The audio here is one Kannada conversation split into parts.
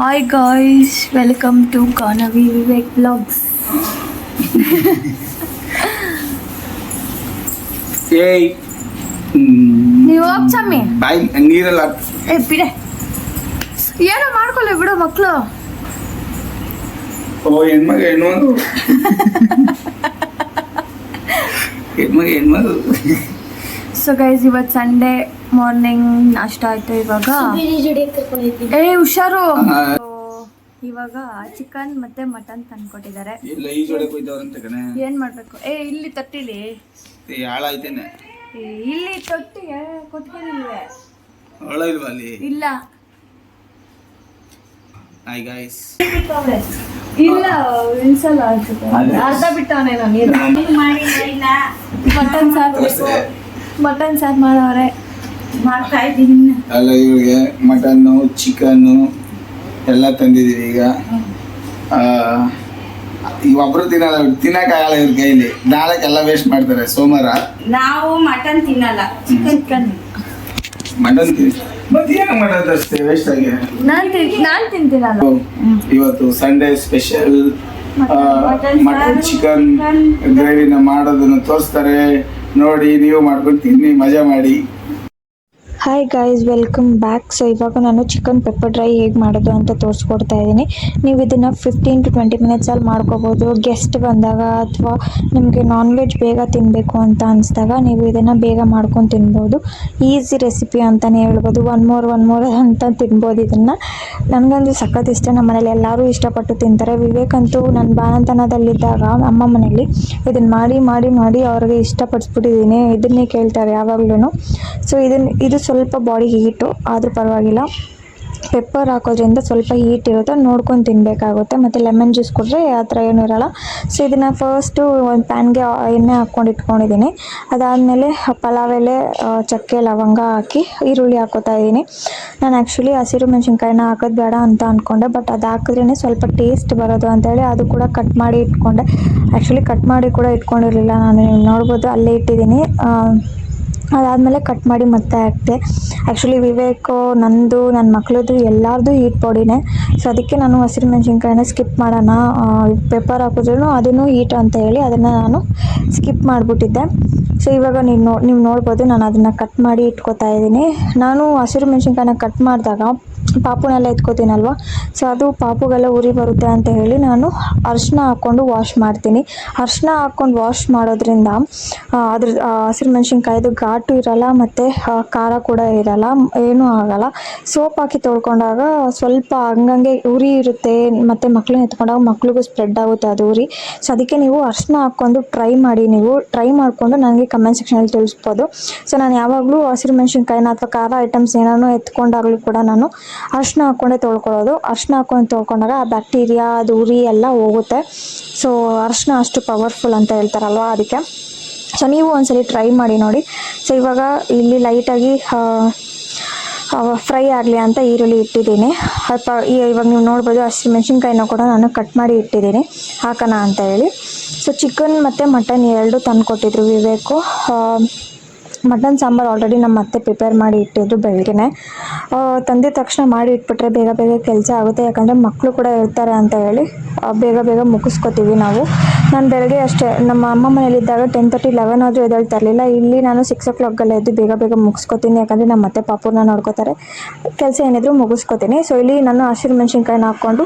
Hi guys welcome to Kanavi Vivek blogs ಏಯ್ ಹ್ಮ್. ನೀವು ಹೋಗ್ ಚಮ್ಮಿ ಬಾಯಿ ನೀರೆಲ್ಲ. ಏ ಬಿಡೆ. ಏನೋ ಮಾಡ್ಕೊಳ್ಳಿ ಬಿಡು ಮಕ್ಕಳು ಓ ಹೆಣ್ಮಗ ಹೆಣ್ಮಗು. ಹೆಣ್ಮಗ ಹೆಣ್ಮಗು. ಸೊ ಗೈಸ್ ಇವತ್ತು ಸಂಡೇ ಮಾರ್ನಿಂಗ್ ನಾಷ್ಟ ಆಯ್ತು ಇವಾಗ. ಏ ಹುಷಾರು. ಇವಾಗ ಚಿಕನ್ ಮತ್ತೆ ಮಟನ್ ತಂದ್ಕೊಟ್ಟಿದ್ದಾರೆ. ಏನ್ ಮಾಡ್ಬೇಕು? ಏ ಇಲ್ಲಿ ತಟ್ಟಿಲಿ. ಇಲ್ಲಿ ತೊಟ್ಟಿಗೆ ಕೊಟ್ಕೊಂಡಿಲ್ವೇ ಇಲ್ಲ. ಹಾಯ್ ಗಾಯ್ಸ್ ಇಲ್ಲ ಇನ್ಸಲ್ಲ. ಅರ್ಧ ಬಿಟ್ಟವನೇ ನಾನು. Mutton sir. ಮಟನ್ ಸಾರು ಮಾಡವ್ರೆ ಮಾಡ್ತಾ ಇದ್ದೀನಿ ಅಲ್ಲ ಇವ್ರಿಗೆ ಮಟನ್ನು ಚಿಕನ್ನು ಎಲ್ಲ ತಂದಿದ್ದೀವಿ ಈಗ. ಆ, ಈ ಒಬ್ರು ತಿನ್ನಲ್ಲ ತಿನ್ನಕ್ಕಾಗಲ್ಲ ಇವ್ರ ಕೈಲಿ. ನಾಳೆಗೆಲ್ಲ ವೇಸ್ಟ್ ಮಾಡ್ತಾರೆ ಸೋಮವಾರ. ನಾವು ಮಟನ್ ತಿನ್ನಲ್ಲ. ಚಿಕನ್ ಮಟನ್ ಮತ್ತೆ ಏನು ಮಾಡೋದು ಅಷ್ಟೇ ವೇಸ್ಟ್ ಆಗಿ? ನಾನ್ ತಿನ್ ನಾನ್ ತಿಂತೀನಲ್ಲ. ಇವತ್ತು Sunday special mutton mutton chicken ಗ್ರೇವಿನ ಮಾಡೋದನ್ನ ತೋರಿಸ್ತಾರೆ. ನೋಡಿ ನೀವು ಮಾಡ್ಕೊಂಡು ತಿನ್ನಿ ಮಜಾ ಮಾಡಿ. Hi guys welcome back so ಇವಾಗ ನಾನು ಚಿಕನ್ ಪೆಪ್ಪರ್ ಡ್ರೈ ಹೇಗೆ ಮಾಡೋದು ಅಂತ ತೋರಿಸ್ಕೊಡ್ತಾ ಇದ್ದೀನಿ. ನೀವು ಇದನ್ನು ಫಿಫ್ಟೀನ್ ಟು ಟ್ವೆಂಟಿ ಮಿನಿಟ್ಸಲ್ಲಿ ಮಾಡ್ಕೋಬೋದು. ಗೆಸ್ಟ್ ಬಂದಾಗ ಅಥವಾ ನಿಮಗೆ ನಾನ್ ವೆಜ್ ಬೇಗ ತಿನ್ನಬೇಕು ಅಂತ ಅನಿಸಿದಾಗ ನೀವು ಇದನ್ನು ಬೇಗ ಮಾಡ್ಕೊಂಡು ತಿನ್ಬೋದು. ಈಸಿ ರೆಸಿಪಿ ಅಂತಲೇ ಹೇಳ್ಬೋದು. ಒನ್ ಮೋರ್ ಒನ್ ಮೋರ್ ಅಂತ ತಿನ್ಬೋದು ಇದನ್ನು. ನನಗಂತೂ ಸಖತ್ ಇಷ್ಟ. ನಮ್ಮ ಮನೇಲಿ ಎಲ್ಲರೂ ಇಷ್ಟಪಟ್ಟು ತಿಂತಾರೆ. ವಿವೇಕ್ ಅಂತೂ ನನ್ನ ಬಾಣಂತನದಲ್ಲಿದ್ದಾಗ ಅಮ್ಮ ಮನೇಲಿ ಇದನ್ನು ಮಾಡಿ ಮಾಡಿ ಮಾಡಿ ಅವ್ರಿಗೆ ಇಷ್ಟಪಡಿಸ್ಬಿಟ್ಟಿದ್ದೀನಿ. ಇದನ್ನೇ ಕೇಳ್ತಾರೆ ಯಾವಾಗ್ಲೂ ಸೊ ಇದನ್ನು ಇದು ಸ್ವಲ್ಪ ಬಾಡಿ ಹೀಟು ಆದರೂ ಪರವಾಗಿಲ್ಲ. ಪೆಪ್ಪರ್ ಹಾಕೋದ್ರಿಂದ ಸ್ವಲ್ಪ ಹೀಟ್ ಇರುತ್ತೆ. ನೋಡ್ಕೊಂಡು ತಿನ್ನಬೇಕಾಗುತ್ತೆ ಮತ್ತು ಲೆಮನ್ ಜ್ಯೂಸ್ ಕೊಟ್ಟರೆ ಆ ಥರ ಏನೂ ಇರೋಲ್ಲ. ಸೊ ಇದನ್ನು ಫಸ್ಟು ಒಂದು ಪ್ಯಾನ್ಗೆ ಎಣ್ಣೆ ಹಾಕ್ಕೊಂಡು ಇಟ್ಕೊಂಡಿದ್ದೀನಿ. ಅದಾದಮೇಲೆ ಪಲಾವ್ ಎಲೆ ಚಕ್ಕೆ, ಲವಂಗ ಹಾಕಿ ಈರುಳ್ಳಿ ಹಾಕೋತಾ ಇದ್ದೀನಿ. ನಾನು ಆ್ಯಕ್ಚುಲಿ ಹಸಿರು ಮೆಣಸಿನ್ಕಾಯಿನ ಹಾಕೋದು ಬೇಡ ಅಂತ ಅಂದ್ಕೊಂಡೆ ಬಟ್ ಅದು ಹಾಕಿದ್ರೇ ಸ್ವಲ್ಪ ಟೇಸ್ಟ್ ಬರೋದು ಅಂತೇಳಿ ಅದು ಕೂಡ ಕಟ್ ಮಾಡಿ ಇಟ್ಕೊಂಡೆ. ಆ್ಯಕ್ಚುಲಿ ಕಟ್ ಮಾಡಿ ಕೂಡ ಇಟ್ಕೊಂಡಿರಲಿಲ್ಲ ನಾನು. ನೋಡ್ಬೋದು, ಅಲ್ಲೇ ಇಟ್ಟಿದ್ದೀನಿ. ಅದಾದಮೇಲೆ ಕಟ್ ಮಾಡಿ ಮತ್ತೆ ಹಾಕ್ತೆ ಆ್ಯಕ್ಚುಲಿ ವಿವೇಕು, ನಂದು ನನ್ನ ಮಕ್ಳದ್ದು ಎಲ್ಲರದು ಹೀಟ್ ಬಾಡಿನೇ ಸೊ ಅದಕ್ಕೆ ನಾನು ಹಸಿರು ಮೆಣಸಿನ್ಕಾಯಿನ ಸ್ಕಿಪ್ ಮಾಡೋಣ. ಪೇಪರ್ ಹಾಕಿದ್ರು ಅದನ್ನು ಹೀಟ್ ಅಂತ ಹೇಳಿ ಅದನ್ನು ನಾನು ಸ್ಕಿಪ್ ಮಾಡಿಬಿಟ್ಟಿದ್ದೆ. ಸೊ ಇವಾಗ ನೀವು ನೋ, ನೀವು ನೋಡ್ಬೋದು, ನಾನು ಅದನ್ನು ಕಟ್ ಮಾಡಿ ಇಟ್ಕೋತಾ ಇದ್ದೀನಿ. ನಾನು ಹಸಿರು ಮೆಣಸಿನ್ಕಾಯಿನ ಕಟ್ ಮಾಡಿದಾಗ ಪಾಪುನೆಲ್ಲ ಎತ್ಕೋತೀನಲ್ವ? ಸೊ ಅದು ಪಾಪುಗೆಲ್ಲ ಉರಿ ಬರುತ್ತೆ ಅಂತ ಹೇಳಿ ನಾನು ಅರಿಶಿನ ಹಾಕ್ಕೊಂಡು ವಾಶ್ ಮಾಡ್ತೀನಿ. ಅರಿಶಿನ ಹಾಕ್ಕೊಂಡು ವಾಶ್ ಮಾಡೋದ್ರಿಂದ ಅದ್ರ ಹಸಿರು ಮೆಣಸಿನ್ಕಾಯ್ದು ಘಾಟು ಇರಲ್ಲ ಮತ್ತು ಖಾರ ಕೂಡ ಇರಲ್ಲ, ಏನೂ ಆಗಲ್ಲ. ಸೋಪ್ ಹಾಕಿ ತೊಳ್ಕೊಂಡಾಗ ಸ್ವಲ್ಪ ಹಂಗಂಗೆ ಉರಿ ಇರುತ್ತೆ, ಮತ್ತು ಮಕ್ಳನ್ನ ಎತ್ಕೊಂಡಾಗ ಮಕ್ಳಿಗೂ ಸ್ಪ್ರೆಡ್ ಆಗುತ್ತೆ ಅದು ಉರಿ. ಸೊ ಅದಕ್ಕೆ ನೀವು ಅರಿಶಿನ ಹಾಕ್ಕೊಂಡು ಟ್ರೈ ಮಾಡಿ ನೀವು ಟ್ರೈ ಮಾಡಿಕೊಂಡು ನನಗೆ ಕಮೆಂಟ್ ಸೆಕ್ಷನಲ್ಲಿ ತಿಳಿಸ್ಬೋದು. ಸೊ ನಾನು ಯಾವಾಗಲೂ ಹಸಿರು ಮೆಣಸಿನ್ಕಾಯಿನ ಅಥವಾ ಖಾರ ಐಟಮ್ಸ್ ಏನಾನು ಎತ್ಕೊಂಡಾಗಲೂ ಕೂಡ ನಾನು ಅರಿಶಿನ ಹಾಕ್ಕೊಂಡೇ ತೊಳ್ಕೊಳ್ಳೋದು. ಅರ್ಶಿನ ಹಾಕ್ಕೊಂಡು ತೊಳ್ಕೊಂಡಾಗ ಆ ಬ್ಯಾಕ್ಟೀರಿಯಾ ಅದು ಉರಿ ಎಲ್ಲ ಹೋಗುತ್ತೆ. ಸೊ ಅರ್ಶಿನ ಅಷ್ಟು ಪವರ್ಫುಲ್ ಅಂತ ಹೇಳ್ತಾರಲ್ವ ಅದಕ್ಕೆ. ಸೊ ನೀವು ಒಂದ್ಸಲಿ ಟ್ರೈ ಮಾಡಿ ನೋಡಿ. ಸೊ ಇವಾಗ ಇಲ್ಲಿ ಲೈಟಾಗಿ ಫ್ರೈ ಆಗಲಿ ಅಂತ ಈರುಳ್ಳಿ ಇಟ್ಟಿದ್ದೀನಿ. ಅಲ್ಪ ಇವಾಗ ನೀವು ನೋಡ್ಬೋದು ಹಸಿ ಮೆಣಸಿನ್ಕಾಯಿನ ಕೂಡ ನಾನು ಕಟ್ ಮಾಡಿ ಇಟ್ಟಿದ್ದೀನಿ. ಹಾಕೋಣ ಅಂತ ಹೇಳಿ. ಸೊ ಚಿಕನ್ ಮತ್ತು ಮಟನ್ ಎರಡು ತಂದು ಕೊಟ್ಟಿದ್ರು ವಿವೇಕು ಮಟನ್, ಸಾಂಬಾರು ಆಲ್ರೆಡಿ ನಮ್ಮ ಅತ್ತೆ ಪ್ರಿಪೇರ್ ಮಾಡಿ ಇಟ್ಟಿದ್ದು ಬೆಳಗ್ಗೆನೆ. ತಂದಿದ ತಕ್ಷಣ ಮಾಡಿ ಇಟ್ಬಿಟ್ರೆ ಬೇಗ ಬೇಗ ಕೆಲಸ ಆಗುತ್ತೆ, ಯಾಕಂದರೆ ಮಕ್ಕಳು ಕೂಡ ಇರ್ತಾರೆ ಅಂತ ಹೇಳಿ ಬೇಗ ಬೇಗ ಮುಗಿಸ್ಕೊತೀವಿ ನಾವು. ನಾನು ಬೆಳಗ್ಗೆ ಅಷ್ಟೇ, ನಮ್ಮ ಅಮ್ಮ ಮನೇಲಿದ್ದಾಗ ಟೆನ್ ತರ್ಟಿ ಲೆವೆನ್ ಆದರೂ ಎದ್ದೇಳ್ತಾ ಇರಲಿಲ್ಲ. ಇಲ್ಲಿ ನಾನು ಸಿಕ್ಸ್ ಓ ಕ್ಲಾಕ್ಗೆಲ್ಲ ಎದ್ದು ಬೇಗ ಬೇಗ ಮುಗಿಸ್ಕೊತೀನಿ, ಯಾಕಂದರೆ ನಮ್ಮ ಮತ್ತೆ ಪಾಪೂರ್ನ ನೋಡ್ಕೋತಾರೆ. ಕೆಲಸ ಏನಿದ್ರು ಮುಗಿಸ್ಕೊತೀನಿ. ಸೊ ಇಲ್ಲಿ ನಾನು ಹಸಿರು ಮೆಣಸಿನ್ಕಾಯಿನ ಹಾಕ್ಕೊಂಡು,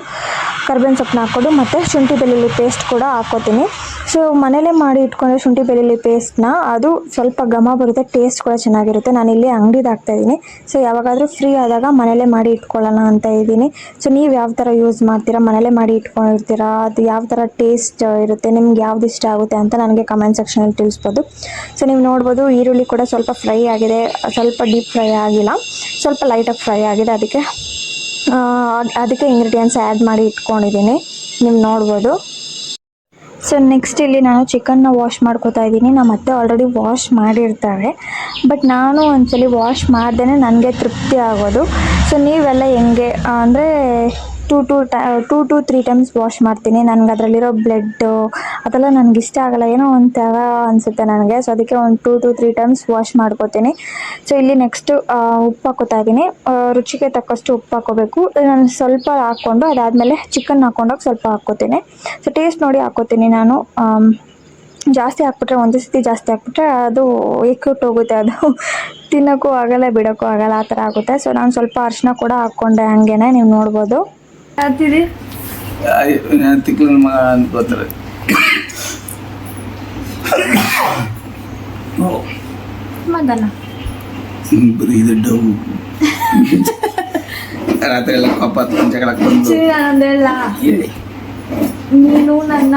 ಕರ್ಬೇವಿನ ಸೊಪ್ಪನ್ನ ಹಾಕ್ಕೊಂಡು ಮತ್ತು ಶುಂಠಿ ಬೆಳ್ಳುಳ್ಳಿ ಪೇಸ್ಟ್ ಕೂಡ ಹಾಕ್ಕೋತೀನಿ. ಸೊ ಮನೇಲೇ ಮಾಡಿ ಇಟ್ಕೊಂಡ್ರೆ ಶುಂಠಿ ಬೆಳ್ಳುಳ್ಳಿ ಪೇಸ್ಟ್ನ ಅದು ಸ್ವಲ್ಪ ಘಮ ಬರುತ್ತೆ ಟೇಸ್ಟ್ ಕೂಡ ಚೆನ್ನಾಗಿರುತ್ತೆ. ನಾನು ಇಲ್ಲಿ ಅಂಗಡಿದು ಹಾಕ್ತಾ ಇದ್ದೀನಿ. ಸೊ ಯಾವಾಗಾದರೂ ಫ್ರೀ ಆದಾಗ ಮನೇಲೇ ಮಾಡಿ ಇಟ್ಕೊಳ್ಳೋಣ ಅಂತ ಇದ್ದೀನಿ. ಸೊ ನೀವು ಯಾವ ಥರ ಯೂಸ್ ಮಾಡ್ತೀರಾ? ಮನೇಲೇ ಮಾಡಿ ಇಟ್ಕೊಂಡಿರ್ತೀರಾ? ಅದು ಯಾವ ಥರ ಟೇಸ್ಟ್ ಇರುತ್ತೆ? ನಿಮ್ಗೆ ಯಾವ್ದು ಇಷ್ಟ ಆಗುತ್ತೆ ಅಂತ ನನಗೆ ಕಮೆಂಟ್ ಸೆಕ್ಷನಲ್ಲಿ ತಿಳಿಸ್ಬೋದು. ಸೊ ನೀವು ನೋಡ್ಬೋದು ಈರುಳ್ಳಿ ಕೂಡ ಸ್ವಲ್ಪ ಫ್ರೈ ಆಗಿದೆ. ಸ್ವಲ್ಪ ಡೀಪ್ ಫ್ರೈ ಆಗಿಲ್ಲ. ಸ್ವಲ್ಪ ಲೈಟಾಗಿ ಫ್ರೈ ಆಗಿದೆ. ಅದಕ್ಕೆ ಅದಕ್ಕೆ ಇಂಗ್ರೀಡಿಯೆಂಟ್ಸ್ ಆ್ಯಡ್ ಮಾಡಿ ಇಟ್ಕೊಂಡಿದ್ದೀನಿ. ನೀವು ನೋಡ್ಬೋದು. ಸೊ ನೆಕ್ಸ್ಟ್ ಇಲ್ಲಿ ನಾನು ಚಿಕನ್ನ ವಾಶ್ ಮಾಡ್ಕೋತಾ ಇದ್ದೀನಿ. ನಮ್ಮ ಅತ್ತೆ ಆಲ್ರೆಡಿ ವಾಶ್ ಮಾಡಿರ್ತಾರೆ. ಬಟ್ ನಾನು ಒಂದ್ಸಲಿ ವಾಶ್ ಮಾಡ್ದೇ ನನಗೆ ತೃಪ್ತಿ ಆಗೋದು. ಸೊ ನೀವೆಲ್ಲ ಹೆಂಗೆ, ಅಂದರೆ two two tie two to three times wash ಮಾಡ್ತೀನಿ. ನನಗೆ ಅದರಲ್ಲಿರೋ ಬ್ಲಡ್ಡು ಅದೆಲ್ಲ ನನಗೆ ಇಷ್ಟ ಆಗಲ್ಲ. ಏನೋ ಒಂಥರ ಅನಿಸುತ್ತೆ ನನಗೆ. ಸೊ ಅದಕ್ಕೆ ಒಂದು two to three times wash ಮಾಡ್ಕೋತೀನಿ. ಸೊ ಇಲ್ಲಿ ನೆಕ್ಸ್ಟು ಉಪ್ಪು ಹಾಕೋತಾ ಇದ್ದೀನಿ. ರುಚಿಗೆ ತಕ್ಕಷ್ಟು ಉಪ್ಪು ಹಾಕೋಬೇಕು. ನಾನು ಸ್ವಲ್ಪ ಹಾಕ್ಕೊಂಡು ಅದಾದಮೇಲೆ ಚಿಕನ್ ಹಾಕ್ಕೊಂಡೋಗಿ ಸ್ವಲ್ಪ ಹಾಕ್ಕೋತೀನಿ. ಸೊ ಟೇಸ್ಟ್ ನೋಡಿ ಹಾಕ್ಕೋತೀನಿ ನಾನು. ಜಾಸ್ತಿ ಹಾಕ್ಬಿಟ್ರೆ ಒಂದೇ ಸತಿ ಜಾಸ್ತಿ ಹಾಕ್ಬಿಟ್ರೆ ಅದು ಎಕ್ಯೂಟ್ ಹೋಗುತ್ತೆ. ಅದು ತಿನ್ನೋಕ್ಕೂ ಆಗಲ್ಲ, ಬಿಡೋಕ್ಕೂ ಆಗಲ್ಲ. ಆ ಥರ ಆಗುತ್ತೆ. ಸೊ ನಾನು ಸ್ವಲ್ಪ ಅರಿಶಿನ ಕೂಡ ಹಾಕ್ಕೊಂಡೆ ಹಂಗೆ ನೀವು ನೋಡ್ಬೋದು. ಹೇಳ್ತೀರಿ ತಿಕ್ಲ ಮಗ ಅನ್ಕೋತಾರೆ ಮದನ. ಬರೀ ಇದು ಡೌ. ರಾತ್ರಿ ಎಲ್ಲ ಕೋಪ ಹತ್ಕೊಂಡು ಜಗಳ ಹಾಕೊಂಡು ಸರಿ ನಾನೊಂದೆಲ್ಲ ಹೇಳಿ. ನೀನು ನನ್ನ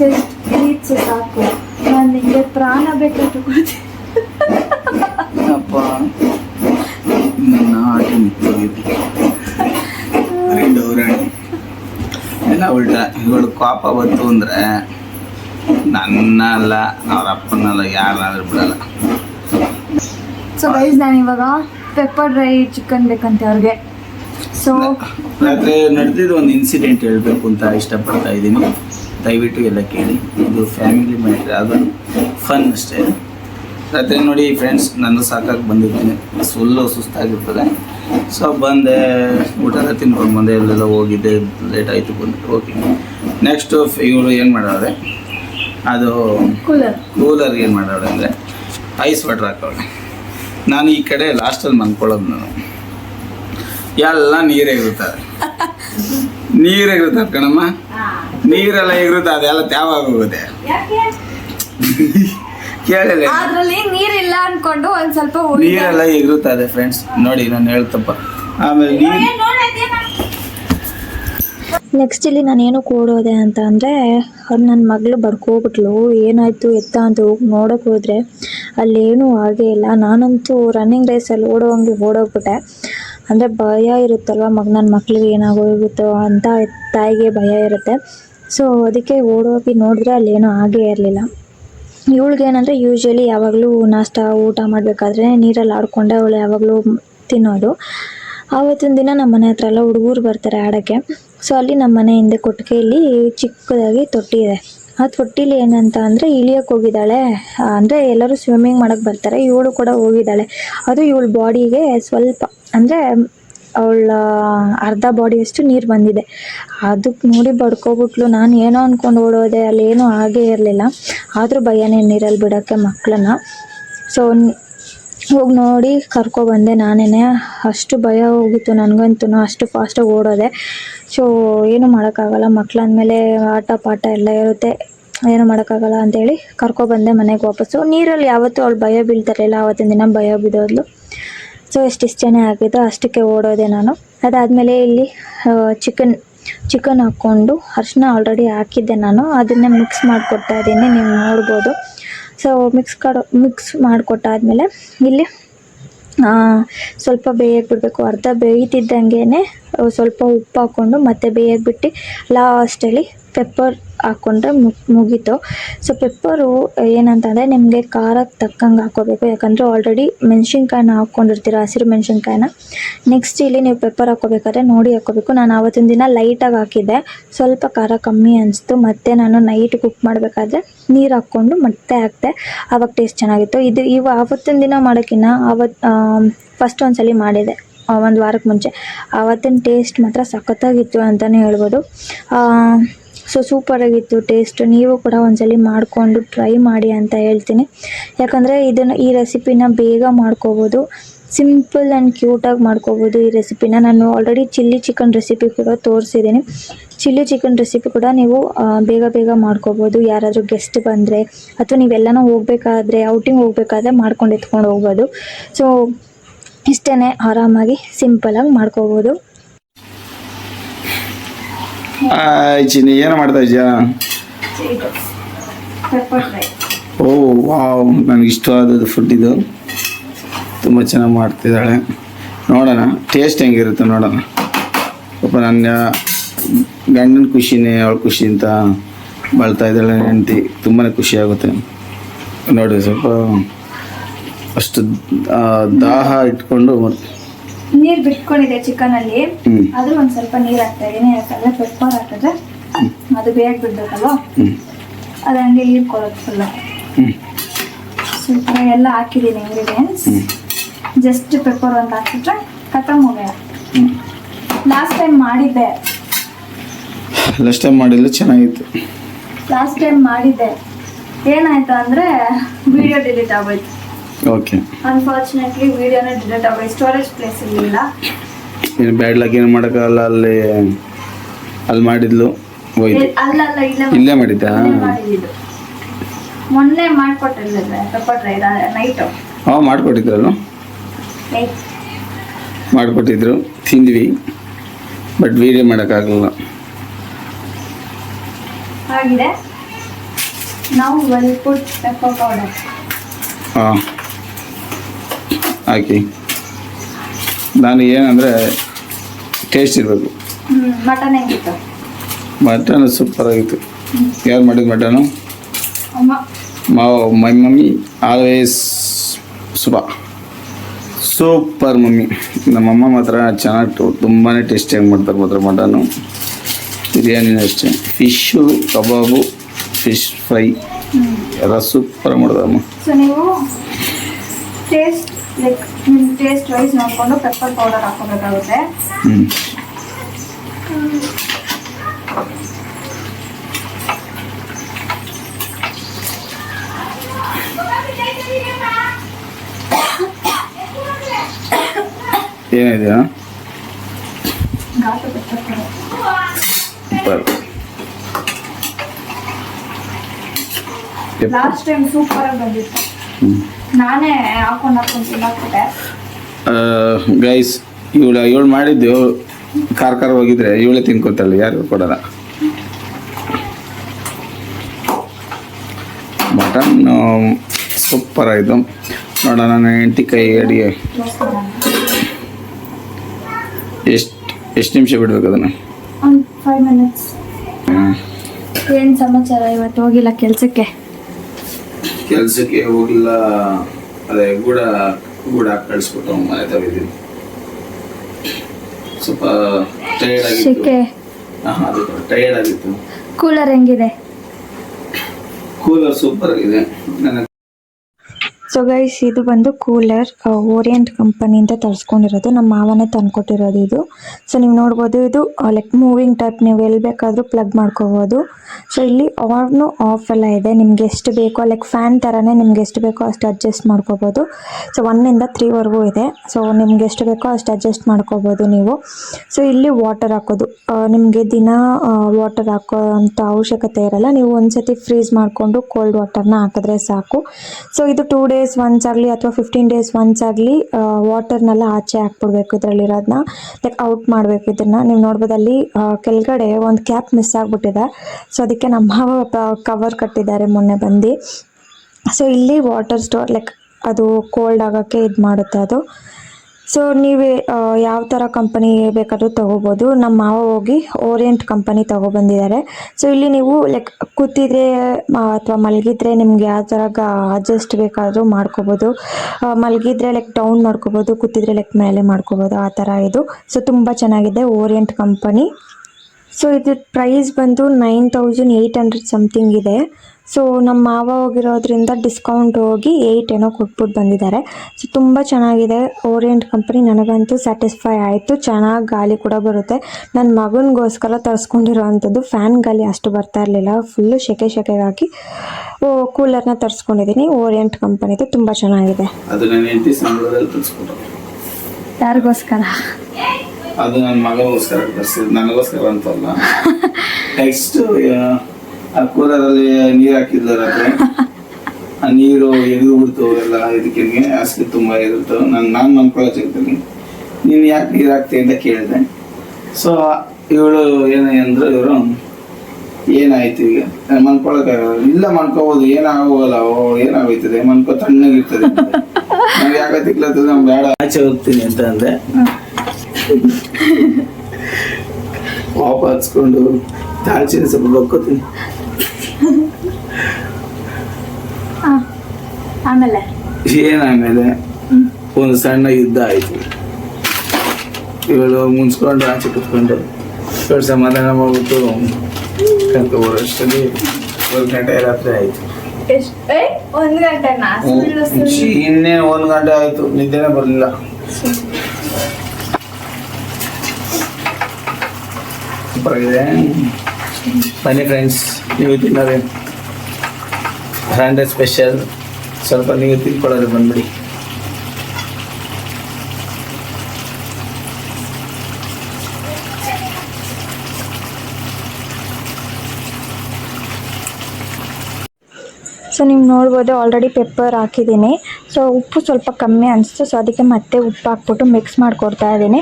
ಜಸ್ಟ್ ಪ್ರೀತ್ಸು ಸಾಕು. ನಾನು ನಿಂಗೆ ಪ್ರಾಣ ಬೇಕಾದ್ರೆ ಕೊಡ್ತೀನಿ ಅಪ್ಪ ನನ್ನ ಆಟ ನಿಂತೋಗಿದೆ ಉಲ್ಟಾ ಇವಳು ಕೋಪ ಬಂತು ಅಂದರೆ ನನ್ನ ಅಲ್ಲ ಅವ್ರ ಅಪ್ಪನಲ್ಲ ಯಾರಾದ್ರೂ ಬಿಡಲ್ಲ. ಸೊ ಗೈಸ್ ನಾನು ಇವಾಗ ಪೆಪ್ಪರ್ ಡ್ರೈ ಚಿಕನ್ ಬೇಕಂತೆ ಅವ್ರಿಗೆ. ಸೊ ರಾತ್ರಿ ನಡೆದಿದ್ದು ಒಂದು ಇನ್ಸಿಡೆಂಟ್ ಹೇಳಬೇಕು ಅಂತ ಇಷ್ಟಪಡ್ತಾ ಇದ್ದೀನಿ. ದಯವಿಟ್ಟು ಎಲ್ಲ ಕೇಳಿ. ಇದು ಫ್ಯಾಮಿಲಿ ಮ್ಯಾಟ್ರ್ ಅದು ಫನ್ ಅಷ್ಟೇ. ರಾತ್ರಿ ನೋಡಿ ಫ್ರೆಂಡ್ಸ್ ನಾನು ಸಾಕಾಗಿ ಬಂದಿದ್ದೀನಿ ಫುಲ್ಲು ಸುಸ್ತಾಗಿರ್ತದೆ. ಸೊ ಬಂದೆ ಊಟ ಎಲ್ಲ ತಿನ್ಕೊಂಡು ಬಂದೆ ಇಲ್ಲೆಲ್ಲ ಹೋಗಿದ್ದೆ ಲೇಟ್ ಆಯಿತು ಬಂದು ಓಕೆ ನೆಕ್ಸ್ಟು ಇವರು ಏನು ಮಾಡೋರೆ? ಅದು ಕೂಲರ್ ಕೂಲರ್ ಏನು ಮಾಡೋರೆ ಅಂದರೆ ಐಸ್ ವಾಟ್ರ್ ಹಾಕವ್ರೆ ನಾನು ಈ ಕಡೆ ಲಾಸ್ಟಲ್ಲಿ ಮನ್ಕೊಳ್ಳೋದು ನಾನು. ಎಲ್ಲ ನೀರೇ ಇರುತ್ತದೆ ನೀರೇ ಕಣಮ್ಮ. ನೀರೆಲ್ಲ ಇರುತ್ತೆ ಅದೆಲ್ಲ ತ್ಯಾವಾಗ ಹೋಗುತ್ತೆ ಕೇಳಿಲ್ಲ ಅದ್ರಲ್ಲಿ ನೀರಿಲ್ಲ ಅನ್ಕೊಂಡು ಒಂದ್ ಸ್ವಲ್ಪ ನೀರೆಲ್ಲ ಇರುತ್ತದೆ ಫ್ರೆಂಡ್ಸ್ ನೋಡಿ ನಾನು ಹೇಳ್ತಪ್ಪ. ಆಮೇಲೆ ನೀರು ನೆಕ್ಸ್ಟ್ ಇಲ್ಲಿ ನಾನು ಏನು ಕೂಡೋದೆ ಅಂತ ಅಂದರೆ ಅವ್ರು ನನ್ನ ಮಗಳು ಬಡ್ಕೋಬಿಟ್ಲು ಏನಾಯಿತು ಎತ್ತ ಅಂತ ಹೋಗಿ ನೋಡೋಕೆ ಹೋದರೆ ಅಲ್ಲೇನೂ ಆಗೇ ಇಲ್ಲ. ನಾನಂತೂ ರನ್ನಿಂಗ್ ರೇಸಲ್ಲಿ ಓಡೋಂಗೆ ಓಡೋಗ್ಬಿಟ್ಟೆ. ಅಂದರೆ ಭಯ ಇರುತ್ತಲ್ವ ಮಗ ನನ್ನ ಮಕ್ಳಿಗೆ ಏನಾಗೋಗುತ್ತೋ ಅಂತ ತಾಯಿಗೆ ಭಯ ಇರುತ್ತೆ. ಸೊ ಅದಕ್ಕೆ ಓಡೋಗಿ ನೋಡಿದ್ರೆ ಅಲ್ಲೇನೂ ಆಗೇ ಇರಲಿಲ್ಲ. ಇವಳಿಗೆ ಏನಂದರೆ ಯೂಶ್ವಲಿ ಯಾವಾಗಲೂ ನಾಷ್ಟಾ, ಊಟ ಮಾಡಬೇಕಾದ್ರೆ ನೀರಲ್ಲಿ ಆಡ್ಕೊಂಡೆ ಅವಳು ಯಾವಾಗಲೂ ತಿನ್ನೋದು. ಆವತ್ತಿನ ದಿನ ನಮ್ಮ ಮನೆ ಹತ್ರ ಎಲ್ಲ ಹುಡುಗರು ಬರ್ತಾರೆ ಆಡೋಕ್ಕೆ. ಸೊ ಅಲ್ಲಿ ನಮ್ಮ ಮನೆ ಹಿಂದೆ ಕೊಟ್ಟಿಗೆಯಲ್ಲಿ ಚಿಕ್ಕದಾಗಿ ತೊಟ್ಟಿ ಇದೆ. ಆ ತೊಟ್ಟಿಲಿ ಏನಂತ ಅಂದರೆ ಇಳಿಯೋಕ್ಕೆ ಹೋಗಿದ್ದಾಳೆ. ಅಂದರೆ ಎಲ್ಲರೂ ಸ್ವಿಮ್ಮಿಂಗ್ ಮಾಡೋಕ್ಕೆ ಬರ್ತಾರೆ. ಇವಳು ಕೂಡ ಹೋಗಿದ್ದಾಳೆ. ಅದು ಇವಳ ಬಾಡಿಗೆ ಸ್ವಲ್ಪ ಅಂದರೆ ಅವಳ ಅರ್ಧ ಬಾಡಿಯಷ್ಟು ನೀರು ಬಂದಿದೆ. ಅದಕ್ಕೆ ನೋಡಿ ಬಡ್ಕೊಬಿಟ್ಲು. ನಾನು ಏನೋ ಅಂದ್ಕೊಂಡು ಓಡೋದೆ, ಅಲ್ಲಿ ಏನೂ ಆಗೇ ಇರಲಿಲ್ಲ. ಆದರೂ ಭಯನೇ ನೀರಲ್ಲಿ ಬಿಡೋಕ್ಕೆ ಮಕ್ಕಳನ್ನ ಸೊ ಹೋಗಿ ನೋಡಿ ಕರ್ಕೊಬಂದೆ ನಾನೇ ಅಷ್ಟು ಭಯ ಹೋಗಿತ್ತು ನನಗಂತೂ ಅಷ್ಟು ಫಾಸ್ಟಾಗಿ ಓಡೋದೆ. ಸೊ ಏನು ಮಾಡೋಕ್ಕಾಗಲ್ಲ. ಮಕ್ಳು ಅಂದಮೇಲೆ ಆಟ, ಪಾಠ ಎಲ್ಲ ಇರುತ್ತೆ. ಏನು ಮಾಡೋಕ್ಕಾಗಲ್ಲ ಅಂತೇಳಿ ಕರ್ಕೊಬಂದೆ ಮನೆಗೆ ವಾಪಸ್ಸು. ನೀರಲ್ಲಿ ಯಾವತ್ತೂ ಅವಳು ಭಯ ಬೀಳ್ತಾರಿಲ್ಲ ಆವತ್ತಿನ ದಿನ ಭಯ ಬಿದ್ದೋದ್ಲು. ಸೊ ಎಷ್ಟು ಜನ ಆಗಿದೋ ಅಷ್ಟಕ್ಕೆ ಓಡೋದೆ ನಾನು. ಅದಾದಮೇಲೆ ಇಲ್ಲಿ ಚಿಕನ್ ಚಿಕನ್ ಹಾಕ್ಕೊಂಡು ಅರಿಶಿನ ಆಲ್ರೆಡಿ ಹಾಕಿದ್ದೆ ನಾನು. ಅದನ್ನೇ ಮಿಕ್ಸ್ ಮಾಡಿಕೊಡ್ತಾ ಇದ್ದೀನಿ, ನೀವು ನೋಡ್ಬೋದು. ಸೊ ಮಿಕ್ಸ್ ಕಡ ಮಿಕ್ಸ್ ಮಾಡಿಕೊಟ್ಟಾದ್ಮೇಲೆ ಇಲ್ಲಿ ಸ್ವಲ್ಪ ಬೇಯಕ್ಕೆ ಬಿಡಬೇಕು ಅರ್ಧ ಬೇಯ್ತಿದ್ದಂಗೆ ಸ್ವಲ್ಪ ಉಪ್ಪು ಹಾಕ್ಕೊಂಡು ಮತ್ತೆ ಬೇಯಕ್ಕೆ ಬಿಟ್ಟು ಲಾಸ್ಟಲ್ಲಿ ಪೆಪ್ಪರ್ ಹಾಕ್ಕೊಂಡ್ರೆ ಮುಗ್ ಮುಗೀತು. ಸೊ ಪೆಪ್ಪರು ಏನಂತಂದರೆ ನಿಮಗೆ ಖಾರಕ್ಕೆ ತಕ್ಕಂಗೆ ಹಾಕ್ಕೋಬೇಕು ಯಾಕಂದರೆ ಆಲ್ರೆಡಿ ಮೆಣಸಿನ್ಕಾಯಿನ ಹಾಕ್ಕೊಂಡಿರ್ತೀರ ಹಸಿರು ಮೆಣಸಿನ್ಕಾಯಿನ. ನೆಕ್ಸ್ಟ್ ಇಲ್ಲಿ ನೀವು ಪೆಪ್ಪರ್ ಹಾಕೋಬೇಕಾದ್ರೆ ನೋಡಿ ಹಾಕ್ಕೋಬೇಕು ನಾನು ಆವತ್ತಿನ ದಿನ ಲೈಟಾಗಿ ಹಾಕಿದ್ದೆ. ಸ್ವಲ್ಪ ಖಾರ ಕಮ್ಮಿ ಅನಿಸ್ತು. ಮತ್ತೆ ನಾನು ನೈಟ್ ಕುಕ್ ಮಾಡಬೇಕಾದ್ರೆ ನೀರು ಹಾಕ್ಕೊಂಡು ಮತ್ತೆ ಹಾಕಿದೆ. ಆವಾಗ ಟೇಸ್ಟ್ ಚೆನ್ನಾಗಿತ್ತು. ಇದು ಇವ ಆವತ್ತಿನ ದಿನ ಮಾಡೋಕ್ಕಿಂತ ಆವತ್ತು ಫಸ್ಟ್ ಒಂದ್ಸಲಿ ಮಾಡಿದೆ. ಒಂದು ವಾರಕ್ಕೆ ಮುಂಚೆ. ಆವತ್ತಿನ ಟೇಸ್ಟ್ ಮಾತ್ರ ಸಖತ್ತಾಗಿತ್ತು ಅಂತಲೇ ಹೇಳ್ಬೋದು. ಸೊ ಸೂಪರಾಗಿತ್ತು ಟೇಸ್ಟ್ ನೀವು ಕೂಡ ಒಂದ್ಸಲಿ ಮಾಡಿಕೊಂಡು ಟ್ರೈ ಮಾಡಿ ಅಂತ ಹೇಳ್ತೀನಿ. ಯಾಕಂದರೆ ಇದನ್ನು, ಈ ರೆಸಿಪಿನ ಬೇಗ ಮಾಡ್ಕೋಬೋದು. ಸಿಂಪಲ್ ಆ್ಯಂಡ್ ಕ್ಯೂಟಾಗಿ ಮಾಡ್ಕೋಬೋದು ಈ ರೆಸಿಪಿನ ನಾನು ಆಲ್ರೆಡಿ ಚಿಲ್ಲಿ ಚಿಕನ್ ರೆಸಿಪಿ ಕೂಡ ತೋರಿಸಿದ್ದೀನಿ. ಚಿಲ್ಲಿ ಚಿಕನ್ ರೆಸಿಪಿ ಕೂಡ ನೀವು ಬೇಗ ಬೇಗ ಮಾಡ್ಕೋಬೋದು. ಯಾರಾದರೂ ಗೆಸ್ಟ್ ಬಂದರೆ, ಅಥವಾ ನೀವೆಲ್ಲನೂ ಹೋಗಬೇಕಾದ್ರೆ ಔಟಿಂಗ್ ಹೋಗಬೇಕಾದ್ರೆ ಮಾಡ್ಕೊಂಡು ಎತ್ಕೊಂಡು ಹೋಗ್ಬೋದು. ಸೊ ಇಷ್ಟೇ ಆರಾಮಾಗಿ ಸಿಂಪಲಾಗಿ ಮಾಡ್ಕೋಬೋದು. ಚಿನ್ನಿ ಏನು ಮಾಡ್ತಾ ಇದೆಯಾ ಓ ವಾವ್ ನನಗೆ ಇಷ್ಟವಾದದ್ದು ಫುಡ್ ಇದು. ತುಂಬ ಚೆನ್ನಾಗಿ ಮಾಡ್ತಿದ್ದಾಳೆ. ನೋಡೋಣ ಟೇಸ್ಟ್ ಹೆಂಗಿರುತ್ತೆ ನೋಡೋಣ. ಪಾಪ ನನ್ನ ಗಂಡನ ಖುಷಿನೇ ಅವಳ ಖುಷಿ ಅಂತ ಬಳ್ತಾ ಇದ್ದಾಳೆ ಹೆಂಡತಿ. ತುಂಬಾ ಖುಷಿ ಆಗುತ್ತೆ. ನೋಡಿ ಸ್ವಲ್ಪ ಅಷ್ಟು ದಾಹ ಇಟ್ಕೊಂಡು ನೀರ್ ಬಿಟ್ಕೊಂಡಿದೆ ಚಿಕನ್ ಅಲ್ಲಿ ಅದ್ರ ಆದ್ರೂ ಒಂದ್ ಸ್ವಲ್ಪ ನೀರ್ ಹಾಕ್ತಾ ಇದೀನಿ ಯಾಕಂದ್ರೆ ಪೆಪ್ಪರ್ ಹಾಕಿದ್ರೆ ಅದು ಬೇಗ ಬಿಡ್ಬೇಕಲ್ವ? ಅದಂಗೆ ಅದು ಹಂಗೆ ಹೀರ್ಕೊಳ್ಳೋದು ಫುಲ್ ಹ್ಮ್. ಸ್ವಲ್ಪ ಎಲ್ಲ ಹಾಕಿದೀನಿ ಇಂಗ್ರೀಡಿಯೆಂಟ್ಸ್. ಜಸ್ಟ್ ಪೆಪ್ಪರ್ ಒಂದ್ ಹಾಕ್ಬಿಟ್ರೆ ಹೋಗ್ಯ ಹ್ಮ್. ಲಾಸ್ಟ್ ಟೈಮ್ ಮಾಡಿದ್ದೆ. ಲಾಸ್ಟ್ ಟೈಮ್ ಮಾಡಿಲ್ಲ ಚೆನ್ನಾಗಿತ್ತು. ಲಾಸ್ಟ್ ಟೈಮ್ ಮಾಡಿದ್ದೆ. ಏನಾಯ್ತು ಅಂದ್ರೆ ವಿಡಿಯೋ ಡಿಲೀಟ್ ಆಗೋಯ್ತು. ಓಕೆ ಅನ್ಫಾರ್ಚುನೇಟ್ಲಿ ವಿಡಿಯೋನೇ ಡಿಲೀಟ್ ಆಗೋಯ್ತು ಸ್ಟೋರೇಜ್ ಪ್ಲೇಸ್ ಇರಲಿಲ್ಲ ಏನು ಬ್ಯಾಡ್ ಲಕ್ ಏನು ಮಾಡೋಕ್ಕಾಗಲ್ಲ ಅಲ್ಲಿ ಅಲ್ಲಿ ಮಾಡಿದ್ಲು ಹೋಯ್ತು. ಅಲ್ಲಲ್ಲ ಇಲ್ಲ ಇಲ್ಲೇ ಮಾಡಿದ್ದಾ ಮಾಡಿದ್ದು. ಮೊನ್ನೆ ಮಾಡ್ಕೊಟ್ಟಿರ್ಲಿಲ್ಲ ಡ್ರೈ ನೈಟು ಹಾಂ ಮಾಡಿಕೊಟ್ಟಿದ್ರಲ್ಲ ಮಾಡಿಕೊಟ್ಟಿದ್ರು ತಿಂದ್ವಿ ಬಟ್ ವೀಡಿಯೋ ಮಾಡೋಕ್ಕಾಗಲ್ಲ. ಆಗಿದೆ. ನಾವು ಪುಟ್ ಪೆಪ್ಪರ್ ಪೌಡರ್ ಹಾಂ. ಹಾಕಿ. ನಾನು ಏನಂದರೆ ಟೇಸ್ಟ್ ಇರಬೇಕು. ಮಟನ್ ಹೆಂಗಿತ್ತು? ಮಟನ್ ಸೂಪರ್ ಆಗಿತ್ತು. ಯಾರು ಮಾಡಿದ್ದು ಮಟನು? ಅಮ್ಮ. ಮಾವ ಮೈ ಮಮ್ಮಿ ಆಲ್ವೇಸ್ ಸುಬಾ ಸೂಪರ್ ಮಮ್ಮಿ. ನಮ್ಮಮ್ಮ ಮಾತ್ರ ಚೆನ್ನಾಗಿ ತುಂಬಾ ಟೇಸ್ಟಿಯಾಗಿ ಮಾಡ್ತಾರೆ ಮಾತ್ರ ಮಟನು. ಬಿರಿಯಾನಿನೂ ಅಷ್ಟೇ. ಫಿಶ್ಶು ಕಬಾಬು ಫಿಶ್ ಫ್ರೈ ಎಲ್ಲ ಸೂಪರ್ ಮಾಡಿದಮ್ಮ ಲೈಕ್ ನಿಮ್ಮ ಟೇಸ್ಟ್ ವೈಸ್ ನೋಡಿಕೊಂಡು ಪೆಪ್ಪರ್ ಪೌಡರ್ ಹಾಕೋಬೇಕಾಗುತ್ತೆ ಹ್ಞೂ ಏನಿದೆ ಘಾಟು pepper powder super last time super ಆಗಿ ಬಂದಿತ್ತು ನಾನೇ ಹಾಕೊಂಡು ಹಾಕೊಂಡು ತಿನ್ನಾಕ್ಬಿಟ್ಟೆ ಗೈಸ್ ಇವಳು ಇವಳು ಮಾಡಿದ್ದು ಕಾರ್ ಕಾರ್ ಹೋಗಿದ್ರೆ ಇವಳೆ ತಿನ್ಕೊತಾಳೆ ಯಾರು ಕೊಡಲ್ಲ. ಮಟನ್ ಸೂಪರ್ ಆಯಿತು. ನೋಡೋಣ ನನ್ನ ಹೆಂಡತಿ ಕೈ ಅಡಿಗೆ. ಎಷ್ಟು ಎಷ್ಟು ನಿಮಿಷ ಬಿಡ್ಬೇಕು ಅದನ್ನು? ಫೈವ್ ಮಿನಿಟ್ಸ್ ಏನು ಸಮಾಚಾರ? ಇವತ್ತು ಹೋಗಿಲ್ಲ ಕೆಲಸಕ್ಕೆ. ಕೆಲಸಕ್ಕೆ ಹೋಗಿಲ್ಲ ಅದೇ ಗೂಡ ಗೂಡ ಕಳಿಸ್ಬಿಟ್ಟು ಮನೆ ತಗಿದ್ದೀನಿ ಸ್ವಲ್ಪ ಟೈರ್ಡ್ ಆಗಿತ್ತು. ಟೈರ್ಡ್ ಹಾಂ ಅದು ಟಯರ್ಡ್ ಆಗಿತ್ತು. ಕೂಲರ್ ಹೆಂಗಿದೆ? ಕೂಲರ್ ಸೂಪರ್ ಆಗಿದೆ. ನನ್ನ ಸೊ ಗೈಸ್ ಇದು ಬಂದು ಕೂಲರ್ ಓರಿಯಂಟ್ ಕಂಪನಿಯಿಂದ ತರಿಸ್ಕೊಂಡಿರೋದು. ನಮ್ಮ ಮಾವನೇ ತಂದ್ಕೊಟ್ಟಿರೋದು ಇದು. ಸೊ ನೀವು ನೋಡ್ಬೋದು ಇದು ಲೈಕ್ ಮೂವಿಂಗ್ ಟೈಪ್ ನೀವು ಎಲ್ಲಿ ಬೇಕಾದರೂ ಪ್ಲಗ್ ಮಾಡ್ಕೋಬೋದು. ಸೊ ಇಲ್ಲಿ ಆನು ಆಫ್ ಎಲ್ಲ ಇದೆ. ನಿಮ್ಗೆ ಎಷ್ಟು ಬೇಕೋ ಲೈಕ್ ಫ್ಯಾನ್ ಥರನೇ ನಿಮ್ಗೆ ಎಷ್ಟು ಬೇಕೋ ಅಷ್ಟು ಅಡ್ಜಸ್ಟ್ ಮಾಡ್ಕೋಬೋದು. ಸೊ ಒನ್ನಿಂದ ತ್ರೀವರೆಗೂ ಇದೆ. ಸೊ ನಿಮ್ಗೆ ಎಷ್ಟು ಬೇಕೋ ಅಷ್ಟು ಅಡ್ಜಸ್ಟ್ ಮಾಡ್ಕೋಬೋದು ನೀವು. ಸೊ ಇಲ್ಲಿ ವಾಟರ್ ಹಾಕೋದು. ನಿಮಗೆ ದಿನ ವಾಟರ್ ಹಾಕೋ ಅವಶ್ಯಕತೆ ಇರಲ್ಲ. ನೀವು ಒಂದ್ಸತಿ ಫ್ರೀಸ್ ಮಾಡಿಕೊಂಡು ಕೋಲ್ಡ್ ವಾಟರ್ನ ಹಾಕಿದ್ರೆ ಸಾಕು. ಸೊ ಇದು ಟೂ ಡೇಸ್ ಒನ್ಸ್ ಆಗಲಿ ಅಥವಾ ಫಿಫ್ಟೀನ್ ಡೇಸ್ ಒನ್ಸ್ ಆಗಲಿ ವಾಟರ್ನೆಲ್ಲ ಆಚೆ ಹಾಕ್ಬಿಡ್ಬೇಕು ಇದರಲ್ಲಿರೋದನ್ನ ಲೈಕ್ ಔಟ್ ಮಾಡಬೇಕು ಇದನ್ನ. ನೀವು ನೋಡ್ಬೋದು ಅಲ್ಲಿ ಕೆಳಗಡೆ ಒಂದು ಕ್ಯಾಪ್ ಮಿಸ್ ಆಗಿಬಿಟ್ಟಿದೆ. ಸೊ ಅದಕ್ಕೆ ನಮ್ಮ ಕವರ್ ಕಟ್ಟಿದ್ದಾರೆ ಮೊನ್ನೆ ಬಂದು. ಸೊ ಇಲ್ಲಿ ವಾಟರ್ ಸ್ಟೋರ್ ಲೈಕ್ ಅದು ಕೋಲ್ಡ್ ಆಗೋಕ್ಕೆ ಇದು ಮಾಡುತ್ತೆ ಅದು. ಸೊ ನೀವೇ ಯಾವ ಥರ ಕಂಪನಿ ಬೇಕಾದರೂ ತೊಗೋಬೋದು. ನಮ್ಮ ಮಾವ ಹೋಗಿ ಓರಿಯಂಟ್ ಕಂಪನಿ ತೊಗೊಬಂದಿದ್ದಾರೆ. ಸೊ ಇಲ್ಲಿ ನೀವು ಲೈಕ್ ಕೂತಿದ್ರೆ ಅಥವಾ ಮಲಗಿದ್ರೆ ನಿಮ್ಗೆ ಯಾವ ಥರ ಅಡ್ಜಸ್ಟ್ ಬೇಕಾದರೂ ಮಾಡ್ಕೋಬೋದು. ಮಲಗಿದ್ರೆ ಲೈಕ್ ಡೌನ್ ಮಾಡ್ಕೋಬೋದು, ಕೂತಿದ್ರೆ ಲೈಕ್ ಮೇಲೆ ಮಾಡ್ಕೋಬೋದು, ಆ ಥರ ಇದು. ಸೊ ತುಂಬ ಚೆನ್ನಾಗಿದೆ ಓರಿಯಂಟ್ ಕಂಪನಿ ಸೊ ಇದ್ರ ಪ್ರೈಸ್ ಬಂದು nine thousand eight hundred something ಇದೆ. ಸೊ ನಮ್ಮ ಮಾವ ಹೋಗಿರೋದ್ರಿಂದ ಡಿಸ್ಕೌಂಟ್ ಹೋಗಿ ಏಯ್ಟ್ ಏನೋ ಕೊಟ್ಬಿಟ್ಟು ಬಂದಿದ್ದಾರೆ. ಸೊ ತುಂಬ ಚೆನ್ನಾಗಿದೆ. ಓರಿಯಂಟ್ ಕಂಪನಿ ನನಗಂತೂ ಸ್ಯಾಟಿಸ್ಫೈ ಆಯಿತು. ಚೆನ್ನಾಗಿ ಗಾಳಿ ಕೂಡ ಬರುತ್ತೆ. ನನ್ನ ಮಗನಿಗೋಸ್ಕರ ತರಿಸ್ಕೊಂಡಿರೋ ಅಂಥದ್ದು ಫ್ಯಾನ್ ಗಾಲಿ ಅಷ್ಟು ಬರ್ತಾ ಇರಲಿಲ್ಲ. ಫುಲ್ಲು ಶೆಕೆ ಶೆಕೆಗಾಗಿ ಓ ಕೂಲರ್ನ ತರಿಸ್ಕೊಂಡಿದ್ದೀನಿ ಓರಿಯಂಟ್ ಕಂಪನಿದು ತುಂಬ ಚೆನ್ನಾಗಿದೆ. ಅದು ನನ್ನ ಹೆಂಡತಿ ಸಂಬಳದಲ್ಲಿ ತರಿಸ್ಕೊಟ್ಟು ಯಾರಿಗೋಸ್ಕರ? ಅದು ನನ್ನ ಮಗನಿಗೋಸ್ಕರ ತರಿಸಿದ್ದು. ನನಗೋಸ್ಕರ ಅಂತಲ್ಲ. ನೆಕ್ಸ್ಟ್ ಆ ಕೂಲರಲ್ಲಿ ನೀರು ಹಾಕಿದ್ಲು ರಾತ್ರಿ ಆ ನೀರು ಎಗದು ಬಿಡ್ತು ಎಲ್ಲ ಇದಕ್ಕೆ ಹಾಸಿಗೆ ತುಂಬ ಇರುತ್ತೆ. ನಾನು ನಾನು ಮನ್ಕೊಳಕ್ ಇರ್ತೀನಿ ನೀನು ಯಾಕೆ ನೀರು ಹಾಕ್ತೀಯ ಅಂತ ಕೇಳಿದೆ. ಸೊ ಇವಳು ಏನು ಅಂದ್ರು ಇವರು ಏನಾಯ್ತು ಈಗ? ಮನ್ಕೊಳಕ್ ಇಲ್ಲ ಮನ್ಕೋಬೋದು ಏನಾಗೋಗಲ್ಲ ಏನಾಗೋಯ್ತದೆ? ಮನ್ಕೋ ತಣ್ಣಗಿರ್ತದೆ ನಂಗೆ ಯಾಕೆ ತಿಕ್ಲತ್ತದ ನಮ್ ಬೇಡ. ಆಚೆ ಹೋಗ್ತೀನಿ ಅಂತ ಅಂದೆ. ಪಾಪ ಹಚ್ಕೊಂಡು ದಾಲ್ಚಿನ ಸ್ವಲ್ಪ ಬಕ್ಕೋತೀನಿ. ಆಮೇಲೆ? ಏನಾದ್ಮೇಲೆ ಒಂದು ಸಣ್ಣ ಯುದ್ಧ ಆಯ್ತು. ಇವಳು ಮುನ್ಸ್ಕೊಂಡು ಆಚೆ ಕುತ್ಕೊಂಡು ಇವಳು ಸಮಾಧಾನ ಮಾಡ್ಬಿಟ್ಟು ಕರ್ಕೊಬರೋ ಅಷ್ಟರಲ್ಲಿ ಒಂದು ಗಂಟೆ ರಾತ್ರಿ ಆಯ್ತು. ಇನ್ನೇ ಒಂದು ಗಂಟೆ ಆಯಿತು. ನಿದ್ದೆನೇ ಬರಲಿಲ್ಲ. ಸೂಪರಾಗಿದೆ ಬನ್ನಿ ಫ್ರೆಂಡ್ಸ್ ನೀವು ತಿನ್ನೋದೆ. ಸಂಡೇ ಸ್ಪೆಷಲ್ ಸ್ವಲ್ಪ ನೀವು ತಿನ್ಕೊಳ್ಳೋದು ಬಂದ್ಬಿಡಿ. ಸೊ ನೀವು ನೋಡ್ಬೋದು ಆಲ್ರೆಡಿ ಪೆಪ್ಪರ್ ಹಾಕಿದ್ದೀನಿ. ಸೊ ಉಪ್ಪು ಸ್ವಲ್ಪ ಕಮ್ಮಿ ಅನಿಸ್ತು ಸೊ ಅದಕ್ಕೆ ಮತ್ತೆ ಉಪ್ಪು ಹಾಕ್ಬಿಟ್ಟು ಮಿಕ್ಸ್ ಮಾಡಿಕೊಡ್ತಾ ಇದ್ದೀನಿ.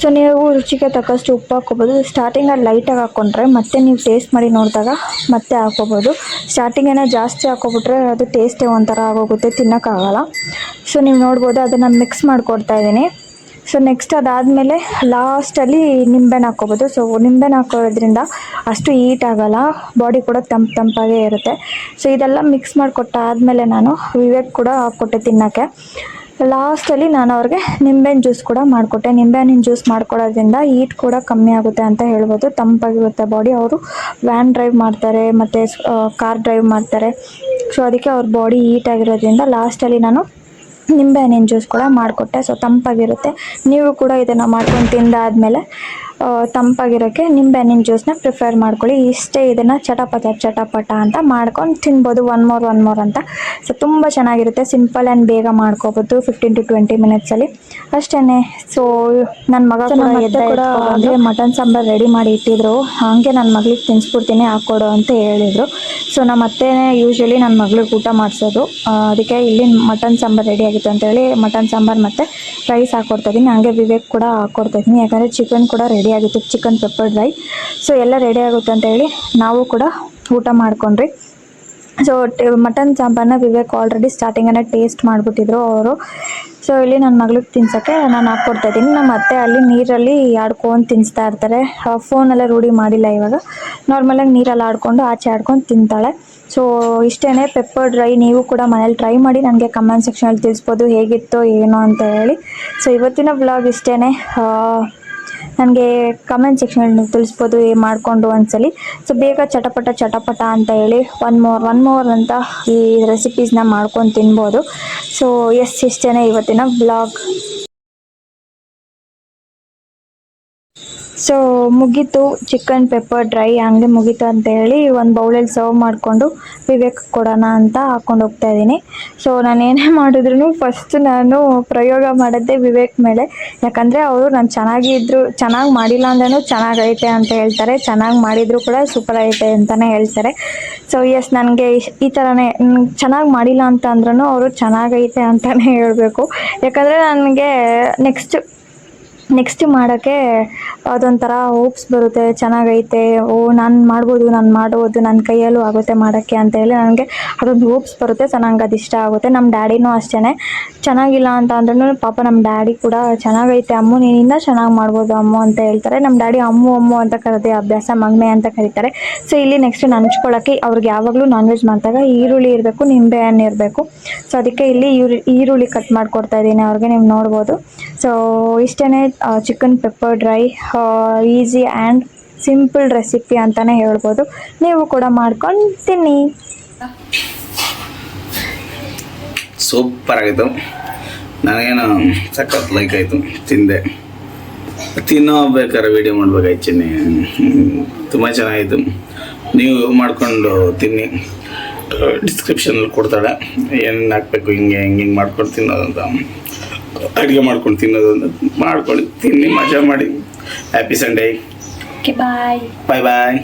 ಸೊ ನೀವು ರುಚಿಗೆ ತಕ್ಕಷ್ಟು ಉಪ್ಪು ಹಾಕ್ಕೋಬೋದು. ಸ್ಟಾರ್ಟಿಂಗಲ್ಲಿ ಲೈಟಾಗಿ ಹಾಕ್ಕೊಂಡ್ರೆ ಮತ್ತೆ ನೀವು ಟೇಸ್ಟ್ ಮಾಡಿ ನೋಡಿದಾಗ ಮತ್ತೆ ಹಾಕ್ಕೋಬೋದು. ಸ್ಟಾರ್ಟಿಂಗೇನೋ ಜಾಸ್ತಿ ಹಾಕ್ಕೊಬಿಟ್ರೆ ಅದು ಟೇಸ್ಟೇ ಒಂಥರ ಆಗೋಗುತ್ತೆ ತಿನ್ನೋಕ್ಕಾಗಲ್ಲ ಸೊ ನೀವು ನೋಡ್ಬೋದು ಅದನ್ನು ಮಿಕ್ಸ್ ಮಾಡಿಕೊಡ್ತಾ ಇದ್ದೀನಿ. ಸೊ ನೆಕ್ಸ್ಟ್ ಅದಾದಮೇಲೆ ಲಾಸ್ಟಲ್ಲಿ ನಿಂಬೆನ ಹಾಕ್ಕೋಬೋದು. ಸೊ ನಿಂಬೆನ ಹಾಕೋದ್ರಿಂದ ಅಷ್ಟು ಈಟ್ ಆಗಲ್ಲ ಬಾಡಿ ಕೂಡ ತಂಪು ತಂಪಾಗೇ ಇರುತ್ತೆ. ಸೊ ಇದೆಲ್ಲ ಮಿಕ್ಸ್ ಮಾಡಿಕೊಟ್ಟಾದ್ಮೇಲೆ ನಾನು ವಿವೇಕ್ ಕೂಡ ಹಾಕ್ಕೊಟ್ಟೆ ತಿನ್ನೋಕ್ಕೆ. ಲಾಸ್ಟಲ್ಲಿ ನಾನು ಅವ್ರಿಗೆ ನಿಂಬೆಹಣ್ಣು ಜ್ಯೂಸ್ ಕೂಡ ಮಾಡಿಕೊಟ್ಟೆ. ನಿಂಬೆಹಣ್ಣಿನ ಜ್ಯೂಸ್ ಮಾಡ್ಕೊಡೋದ್ರಿಂದ ಈಟ್ ಕೂಡ ಕಮ್ಮಿ ಆಗುತ್ತೆ ಅಂತ ಹೇಳ್ಬೋದು. ತಂಪಾಗಿರುತ್ತೆ ಬಾಡಿ ಅವರು ವ್ಯಾನ್ ಡ್ರೈವ್ ಮಾಡ್ತಾರೆ, ಮತ್ತು ಕಾರ್ ಡ್ರೈವ್ ಮಾಡ್ತಾರೆ. ಸೊ ಅದಕ್ಕೆ ಅವ್ರ ಬಾಡಿ ಈಟ್ ಆಗಿರೋದ್ರಿಂದ ಲಾಸ್ಟಲ್ಲಿ ನಾನು ನಿಂಬೆಹಣ್ಣಿನ ಜ್ಯೂಸ್ ಕೂಡ ಮಾಡಿಕೊಟ್ಟೆ. ಸೊ ತಂಪಾಗಿರುತ್ತೆ. ನೀವು ಕೂಡ ಇದನ್ನು ಮಾಡ್ಕೊಂಡು ತಿಂದಾದ್ಮೇಲೆ ಆ, ನಿಂಬೆ ಹಣ್ಣಿನ ಜ್ಯೂಸ್ನ ಪ್ರಿಫರ್ ಮಾಡ್ಕೊಳ್ಳಿ. ಇಷ್ಟೇ ಇದನ್ನು ಚಟಪಟ ಚಟಪಟ ಅಂತ ಮಾಡ್ಕೊಂಡು ತಿನ್ಬೋದು. ಒನ್ ಮೋರ್ ಒನ್ ಮೋರ್ ಅಂತ. ಸೊ ತುಂಬ ಚೆನ್ನಾಗಿರುತ್ತೆ. ಸಿಂಪಲ್ ಆ್ಯಂಡ್ ಬೇಗ ಮಾಡ್ಕೋಬೋದು. ಫಿಫ್ಟೀನ್ ಟು ಟ್ವೆಂಟಿ ಮಿನಿಟ್ಸಲ್ಲಿ ಅಷ್ಟೇ ಸೊ ನನ್ನ ಮಗ ಕೂಡ ಅಂದರೆ ಮಟನ್ ಸಾಂಬಾರು ರೆಡಿ ಮಾಡಿ ಇಟ್ಟಿದ್ರು. ಹಾಗೆ ನನ್ನ ಮಗಳಿಗೆ ತಿನ್ಸ್ಬಿಡ್ತೀನಿ ಹಾಕ್ಕೊಡು ಅಂತ ಹೇಳಿದರು. ಸೊ ನಮ್ಮ ಅತ್ತೆನೇ ಯೂಶ್ವಲಿ ನನ್ನ ಮಗಳಿಗೆ ಊಟ ಮಾಡಿಸೋದು. ಅದಕ್ಕೆ ಇಲ್ಲಿ ಮಟನ್ ಸಾಂಬಾರು ರೆಡಿ ಆಗಿತ್ತು ಅಂತೇಳಿ ಮಟನ್ ಸಾಂಬಾರು ಮತ್ತು ರೈಸ್ ಹಾಕ್ಕೊಡ್ತಾ ಇದ್ದೀನಿ. ಹಂಗೆ ವಿವೇಕ್ ಕೂಡ ಹಾಕ್ಕೊಡ್ತಾ ಇದ್ದೀನಿ. ಯಾಕಂದರೆ ಚಿಕನ್ ಕೂಡ ರೆಡಿ ಆಗಿತ್ತು ಚಿಕನ್ ಪೆಪ್ಪರ್ ಡ್ರೈ ಸೊ ಎಲ್ಲ ರೆಡಿ ಆಗುತ್ತೆ ಅಂತ ಹೇಳಿ ನಾವು ಕೂಡ ಊಟ ಮಾಡ್ಕೊಂಡ್ರಿ ಸೊ ಮಟನ್ ಸಾಂಬಾರನ್ನ ವಿವೇಕ್ ಆಲ್ರೆಡಿ ಸ್ಟಾರ್ಟಿಂಗನ್ನು ಟೇಸ್ಟ್ ಮಾಡಿಬಿಟ್ಟಿದ್ರು ಅವರು. ಸೊ ಇಲ್ಲಿ ನನ್ನ ಮಗಳಿಗೆ ತಿನ್ಸೋಕ್ಕೆ ನಾನು ಹಾಕ್ಕೊಡ್ತಾ ಇದ್ದೀನಿ. ನಮ್ಮ ಅತ್ತೆ ಅಲ್ಲಿ ನೀರಲ್ಲಿ ಆಡ್ಕೊಂಡು ತಿನ್ನಿಸ್ತಾ ಇರ್ತಾರೆ. ಫೋನೆಲ್ಲ ರೂಢಿ ಮಾಡಿಲ್ಲ ಇವಾಗ. ನಾರ್ಮಲಾಗಿ ನೀರಲ್ಲಿ ಆಡ್ಕೊಂಡು ಆಚೆ ಆಡ್ಕೊಂಡು ತಿಂತಾಳೆ. ಸೊ ಇಷ್ಟೇ ಪೆಪ್ಪರ್ ಡ್ರೈ ನೀವು ಕೂಡ ಮನೇಲಿ ಟ್ರೈ ಮಾಡಿ ನನಗೆ ಕಮೆಂಟ್ ಸೆಕ್ಷನಲ್ಲಿ ತಿಳಿಸ್ಬೋದು ಹೇಗಿತ್ತು ಏನು ಅಂತ ಹೇಳಿ. ಸೊ ಇವತ್ತಿನ ಬ್ಲಾಗ್ ಇಷ್ಟೇ ನನಗೆ ಕಮೆಂಟ್ ಸೆಕ್ಷನಲ್ಲಿ ತಿಳಿಸ್ಬೋದು ಮಾಡಿಕೊಂಡು ಒಂದ್ಸಲಿ. ಸೊ ಬೇಗ ಚಟಪಟ ಚಟಪಟ ಅಂತ ಹೇಳಿ ಒನ್ ಮೋರ್ ಒನ್ ಮೋರ್ ಅಂತ ಈ ರೆಸಿಪೀಸ್ನ ಮಾಡ್ಕೊಂಡು ತಿನ್ಬೋದು. ಸೊ ಎಸ್ ಇಷ್ಟೇ ಇವತ್ತಿನ ಬ್ಲಾಗ್ ಸೊ ಮುಗೀತು ಚಿಕನ್ ಪೆಪ್ಪರ್ ಡ್ರೈ ಹಂಗೆ ಮುಗೀತು ಅಂತ ಹೇಳಿ ಒಂದು ಬೌಲಲ್ಲಿ ಸರ್ವ್ ಮಾಡಿಕೊಂಡು ವಿವೇಕ್ ಕೊಡೋಣ ಅಂತ ಹಾಕ್ಕೊಂಡು ಹೋಗ್ತಾ ಇದ್ದೀನಿ. ಸೊ ನಾನು ಏನೇ ಮಾಡಿದ್ರು ಫಸ್ಟ್ ನಾನು ಪ್ರಯೋಗ ಮಾಡೋದೇ ವಿವೇಕ್ ಮೇಲೆ. ಯಾಕಂದರೆ ಅವರು ನಾನು ಚೆನ್ನಾಗಿದ್ರು ಚೆನ್ನಾಗಿ ಮಾಡಿಲ್ಲ ಅಂದ್ರೂ ಚೆನ್ನಾಗೈತೆ ಅಂತ ಹೇಳ್ತಾರೆ. ಚೆನ್ನಾಗಿ ಮಾಡಿದ್ರು ಕೂಡ ಸೂಪರ್ ಐತೆ ಅಂತಲೇ ಹೇಳ್ತಾರೆ. ಸೊ ಎಸ್ ನನಗೆ ಈ ಥರನೇ ಚೆನ್ನಾಗಿ ಮಾಡಿಲ್ಲ ಅಂತ ಅಂದ್ರೂ ಅವರು ಚೆನ್ನಾಗೈತೆ ಅಂತಲೇ ಹೇಳಬೇಕು. ಯಾಕಂದರೆ ನನಗೆ ನೆಕ್ಸ್ಟ್ ನೆಕ್ಸ್ಟ್ ಮಾಡೋಕ್ಕೆ ಅದೊಂಥರ ಹೋಪ್ಸ್ ಬರುತ್ತೆ, ಚೆನ್ನಾಗೈತೆ, ಓ ನಾನು ಮಾಡ್ಬೋದು ನಾನು ಮಾಡ್ಬೋದು ನನ್ನ ಕೈಯಲ್ಲೂ ಆಗುತ್ತೆ ಮಾಡೋಕ್ಕೆ ಅಂತ ಹೇಳಿ ನನಗೆ ಅದೊಂದು ಹೋಪ್ಸ್ ಬರುತ್ತೆ, ಸೊ ನಂಗೆ ಅದು ಇಷ್ಟ ಆಗುತ್ತೆ. ನಮ್ಮ ಡ್ಯಾಡಿನೂ ಅಷ್ಟೇ ಚೆನ್ನಾಗಿಲ್ಲ ಅಂತ ಅಂದ್ರೂ ಪಾಪ ನಮ್ಮ ಡ್ಯಾಡಿ ಕೂಡ ಚೆನ್ನಾಗೈತೆ, ಅಮ್ಮು ನೀನಿಂದ ಚೆನ್ನಾಗಿ ಮಾಡ್ಬೋದು, ಅಮ್ಮು ಅಂತ ಹೇಳ್ತಾರೆ. ನಮ್ಮ ಡ್ಯಾಡಿ ಅಮ್ಮು ಅಮ್ಮು ಅಂತ ಕರೆದೇ ಅಭ್ಯಾಸ, ಮಗ್ನೆ ಅಂತ ಕರೀತಾರೆ. ಸೊ ಇಲ್ಲಿ ನೆಕ್ಸ್ಟ್ ನಂಚ್ಕೊಳ್ಳೋಕ್ಕೆ ಅವ್ರಿಗೆ ಯಾವಾಗಲೂ ನಾನ್ ವೆಜ್ ಮಾಡಿದಾಗ ಈರುಳ್ಳಿ ಇರಬೇಕು, ನಿಂಬೆ ಹಣ್ಣು ಇರಬೇಕು. ಸೊ ಅದಕ್ಕೆ ಇಲ್ಲಿ ಈರು, ಈರುಳ್ಳಿ ಕಟ್ ಮಾಡ್ಕೊಡ್ತಾ ಇದ್ದೀನಿ, ಅವ್ರಿಗೆ ನೀವು ನೋಡ್ಬೋದು. ಸೊ ಇಷ್ಟೇ chicken pepper dry easy and simple recipe ಅಂತಲೇ ಹೇಳ್ಬೋದು. ನೀವು ಕೂಡ ಮಾಡ್ಕೊಂಡು ತಿನ್ನಿ ಸೂಪರ್ ಆಗಿತ್ತು. ನನಗೇನು ಸಖತ್ ಲೈಕ್ ಆಯಿತು. ತಿಂದೆ. ತಿನ್ನೋ ಬೇಕಾದ್ರೆ ವೀಡಿಯೋ ಮಾಡ್ಬೇಕಾಯ್ತು ಚಿನ್ನಿ ತುಂಬ ಚೆನ್ನಾಗಿತ್ತು. ನೀವು ಮಾಡಿಕೊಂಡು ತಿನ್ನಿ. ಡಿಸ್ಕ್ರಿಪ್ಷನಲ್ಲಿ ಕೊಡ್ತಾಳೆ. ಏನು ಹಾಕ್ಬೇಕು ಹಿಂಗೆ ಹಿಂಗೆ ಹಿಂಗೆ ಮಾಡ್ಕೊಂಡು ತಿನ್ನೋದಂತ. ಅಡುಗೆ ಮಾಡ್ಕೊಂಡು ತಿನ್ನೋದೊಂದು ಮಾಡ್ಕೊಳ್ಳಿ ತಿನ್ನಿ ಮಜಾ ಮಾಡಿ. ಹ್ಯಾಪಿ ಸಂಡೇ ಬಾಯ್ ಬಾಯ್ ಬಾಯ್